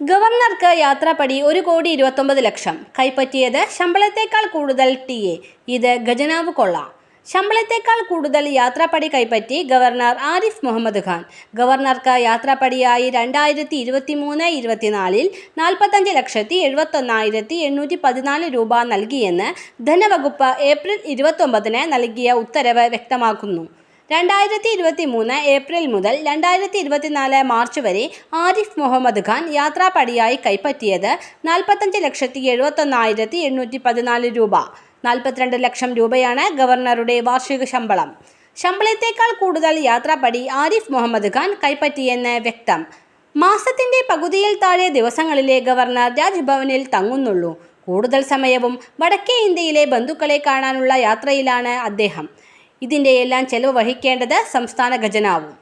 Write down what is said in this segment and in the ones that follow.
ഗവർണർക്ക് യാത്രാപടി ഒരു കോടി ഇരുപത്തൊമ്പത് ലക്ഷം. കൈപ്പറ്റിയത് ശമ്പളത്തേക്കാൾ കൂടുതൽ ടി എ. ഇത് ഖജനാവ് കൊള്ള. ശമ്പളത്തേക്കാൾ കൂടുതൽ യാത്രാപ്പടി കൈപ്പറ്റി ഗവർണർ ആരിഫ് മുഹമ്മദ് ഖാൻ. ഗവർണർക്ക് യാത്രാപ്പടിയായി രണ്ടായിരത്തി ഇരുപത്തി മൂന്ന് ഇരുപത്തിനാലിൽ നാൽപ്പത്തഞ്ച് ലക്ഷത്തി എഴുപത്തൊന്നായിരത്തി എണ്ണൂറ്റി പതിനാല് രൂപ നൽകിയെന്ന് ധനവകുപ്പ് ഏപ്രിൽ ഇരുപത്തൊമ്പതിന് നൽകിയ ഉത്തരവ് വ്യക്തമാക്കുന്നു. രണ്ടായിരത്തി ഇരുപത്തി മൂന്ന് ഏപ്രിൽ മുതൽ രണ്ടായിരത്തി ഇരുപത്തിനാല് മാർച്ച് വരെ ആരിഫ് മുഹമ്മദ് ഖാൻ യാത്രാപടിയായി കൈപ്പറ്റിയത് നാൽപ്പത്തഞ്ച് ലക്ഷത്തി എഴുപത്തൊന്നായിരത്തി എണ്ണൂറ്റി പതിനാല് രൂപ. നാൽപ്പത്തിരണ്ട് ലക്ഷം രൂപയാണ് ഗവർണറുടെ വാർഷിക ശമ്പളം. ശമ്പളത്തേക്കാൾ കൂടുതൽ യാത്രാപടി ആരിഫ് മുഹമ്മദ് ഖാൻ കൈപ്പറ്റിയെന്ന് വ്യക്തം. മാസത്തിന്റെ പകുതിയിൽ താഴെ ദിവസങ്ങളിലെ ഗവർണർ രാജ്ഭവനിൽ തങ്ങുന്നുള്ളൂ. കൂടുതൽ സമയവും വടക്കേ ഇന്ത്യയിലെ ബന്ധുക്കളെ കാണാനുള്ള യാത്രയിലാണ് അദ്ദേഹം. ഇതിന്റെ എല്ലാം ചെലവ് വഹിക്കേണ്ടത് സംസ്ഥാന ഖജനാവും.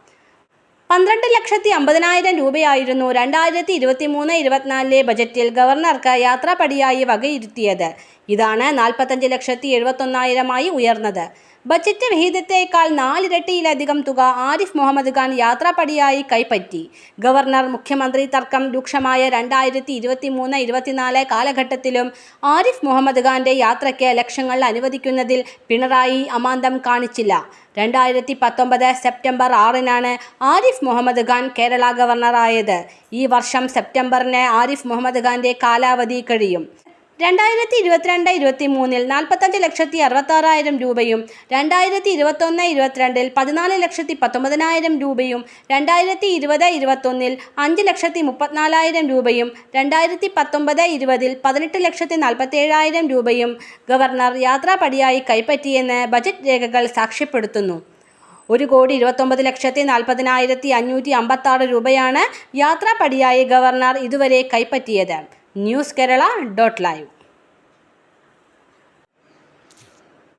പന്ത്രണ്ട് ലക്ഷത്തി അമ്പതിനായിരം രൂപയായിരുന്നു രണ്ടായിരത്തി ഇരുപത്തി മൂന്ന് ഇരുപത്തിനാലിലെ ബജറ്റിൽ ഗവർണർക്ക് യാത്രാപടിയായി വകയിരുത്തിയത്. ഇതാണ് നാൽപ്പത്തഞ്ച് ലക്ഷത്തി എഴുപത്തൊന്നായിരമായി ഉയർന്നത്. ബജറ്റ് വിഹിതത്തേക്കാൾ നാലിരട്ടിയിലധികം തുക ആരിഫ് മുഹമ്മദ് ഖാൻ യാത്രാപടിയായി കൈപ്പറ്റി. ഗവർണർ മുഖ്യമന്ത്രി തർക്കം രൂക്ഷമായ രണ്ടായിരത്തി ഇരുപത്തി മൂന്ന് ഇരുപത്തിനാല് കാലഘട്ടത്തിലും ആരിഫ് മുഹമ്മദ് ഖാന്റെ യാത്രയ്ക്ക് ലക്ഷങ്ങൾ അനുവദിക്കുന്നതിൽ പിണറായി അമാന്തം കാണിച്ചില്ല. രണ്ടായിരത്തി പത്തൊമ്പത് സെപ്റ്റംബർ ആറിനാണ് ആരിഫ് മുഹമ്മദ് ഖാൻ കേരള ഗവർണറായത്. ഈ വർഷം സെപ്റ്റംബറിന് ആരിഫ് മുഹമ്മദ് ഖാന്റെ കാലാവധി കഴിയും. രണ്ടായിരത്തി ഇരുപത്തിരണ്ട് ഇരുപത്തി മൂന്നിൽ നാൽപ്പത്തഞ്ച് ലക്ഷത്തി അറുപത്താറായിരം രൂപയും രണ്ടായിരത്തി ഇരുപത്തൊന്ന് ഇരുപത്തിരണ്ടിൽ പതിനാല് ലക്ഷത്തി പത്തൊമ്പതിനായിരം രൂപയും രണ്ടായിരത്തി ഇരുപത് ഇരുപത്തൊന്നിൽ അഞ്ച് ലക്ഷത്തി മുപ്പത്തിനാലായിരം രൂപയും രണ്ടായിരത്തി പത്തൊമ്പത് ഇരുപതിൽ പതിനെട്ട് ലക്ഷത്തി നാൽപ്പത്തേഴായിരം രൂപയും ഗവർണർ യാത്രാപടിയായി കൈപ്പറ്റിയെന്ന് ബജറ്റ് രേഖകൾ സാക്ഷ്യപ്പെടുത്തുന്നു. ഒരു കോടി ഇരുപത്തൊമ്പത് ലക്ഷത്തി നാൽപ്പതിനായിരത്തി അഞ്ഞൂറ്റി അമ്പത്താറ് രൂപയാണ് യാത്രാപടിയായി ഗവർണർ ഇതുവരെ കൈപ്പറ്റിയത്. News Kerala dot live